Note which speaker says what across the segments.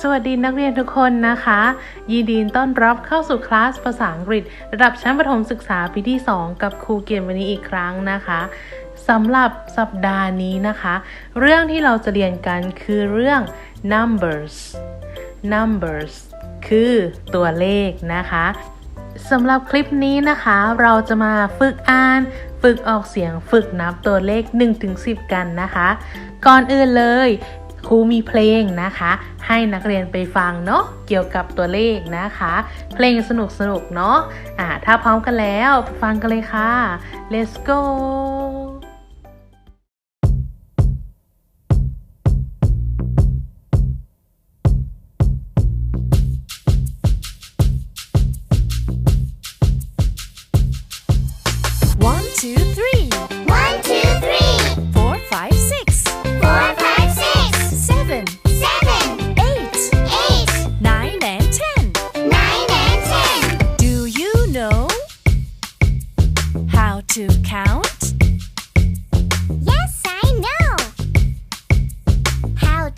Speaker 1: สวัสดีนักเรียนทุกคนนะคะยินดีต้อนรับเข้าสู่คลาสภาษาอังกฤษ ระดับชั้นประถมศึกษาปีที่ 2 กับครูเกียรติวันนี้อีกครั้งนะคะสำหรับสัปดาห์นี้นะคะ เรื่องที่เราจะเรียนกันคือเรื่อง numbers numbers คือตัวเลขนะคะสำหรับคลิปนี้นะคะ เราจะมาฝึกอ่าน ฝึกออกเสียงฝึกนับตัวเลข 1-10 กันนะคะ ก่อนอื่นเลย ครูมีเพลงนะคะ ให้นักเรียนไปฟังเนาะเกี่ยวกับตัวเลขนะคะ เพลงสนุกสนุกเนาะอ่าถ้าพร้อมกันแล้วฟังกันเลยค่ะ let's go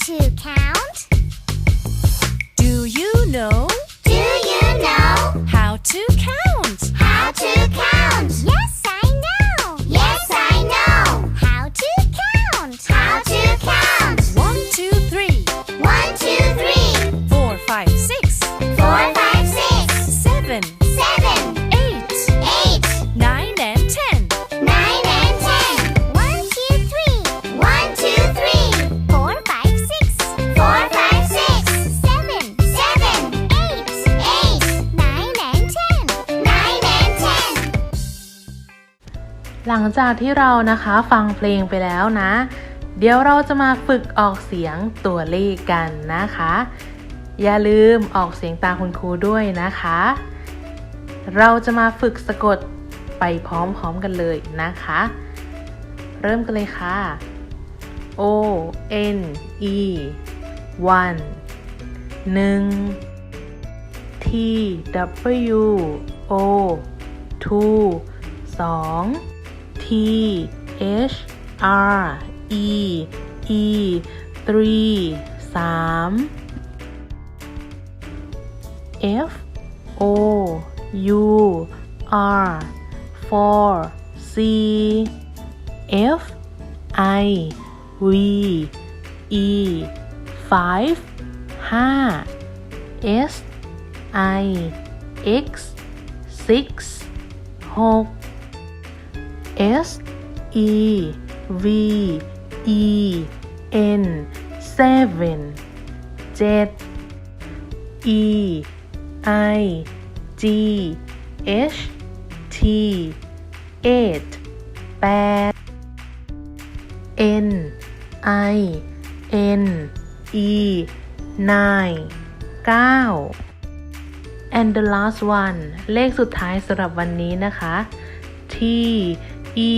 Speaker 2: to count. Do you know
Speaker 1: หลังจากที่เรานะคะฟังเพลงไปแล้วนะ เดี๋ยวเราจะมาฝึกออกเสียงตัวเลขกันนะคะ อย่าลืมออกเสียงตามคุณครูด้วยนะคะ เราจะมาฝึกสะกดไปพร้อมๆกันเลยนะคะ เริ่มกันเลยค่ะ O N E one หนึ่ง T W O two สอง H R E E three สาม F O U R four C F I V E five ห้า S I X six หก S E V E N seven เจ็ด E I G H T eight แปด N I N E nine เก้า and the last one เลขสุดท้ายสำหรับวันนี้นะคะ T E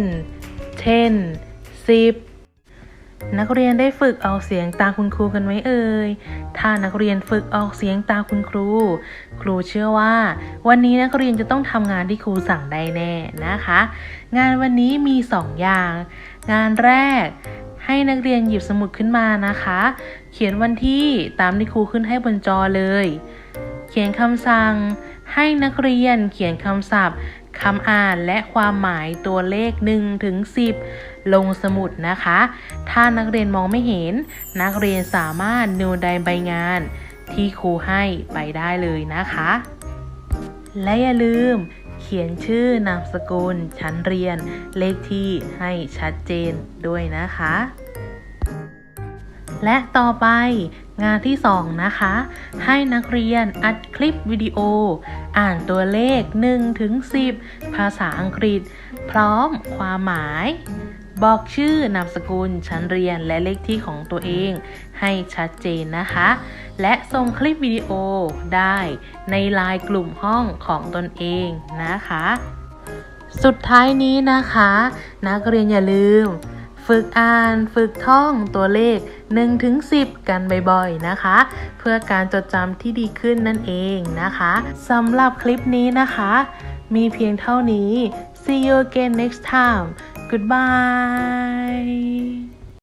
Speaker 1: N ten สิบนักเรียนได้ฝึกออกเสียงตามคุณครูกันไหมเอ่ย ถ้านักเรียนฝึกออกเสียงตามคุณครู ครูเชื่อว่า วันนี้นักเรียนจะต้องทำงานที่ครูสั่งได้แน่นะคะ งานวันนี้มี 2 อย่าง งานแรกให้นักเรียนหยิบสมุดขึ้นมานะคะ เขียนวันที่ตามที่ครูขึ้นให้บนจอเลย เขียนคำสั่ง ให้นักเรียนเขียนคำศัพท์ คำอ่านและความหมายตัวเลข1ถึง10 ลงสมุดนะคะ ถ้านักเรียนมองไม่เห็น นักเรียนสามารถนูไดใบงานที่ครูให้ไปได้เลยนะคะ และอย่าลืมเขียนชื่อนามสกุล ชั้นเรียน เลขที่ให้ชัดเจนด้วยนะคะ และต่อไปงานที่ 2 นะคะ ให้นักเรียนอัดคลิปวิดีโอ อ่านตัวเลข 1 ถึง 10 ภาษาอังกฤษ พร้อมความหมาย บอกชื่อนามสกุล ชั้นเรียนและเลขที่ของตัวเอง ให้ชัดเจนนะคะ และส่งคลิปวิดีโอได้ในไลน์กลุ่มห้องของตนเองนะคะ สุดท้ายนี้นะคะ นักเรียนอย่าลืม ฝึกอ่าน ฝึกท่องตัวเลข1ถึง10 กันบ่อยๆนะคะ เพื่อการจดจำที่ดีขึ้นนั่นเองนะคะสำหรับคลิปนี้นะคะ มีเพียงเท่านี้ see you again next time goodbye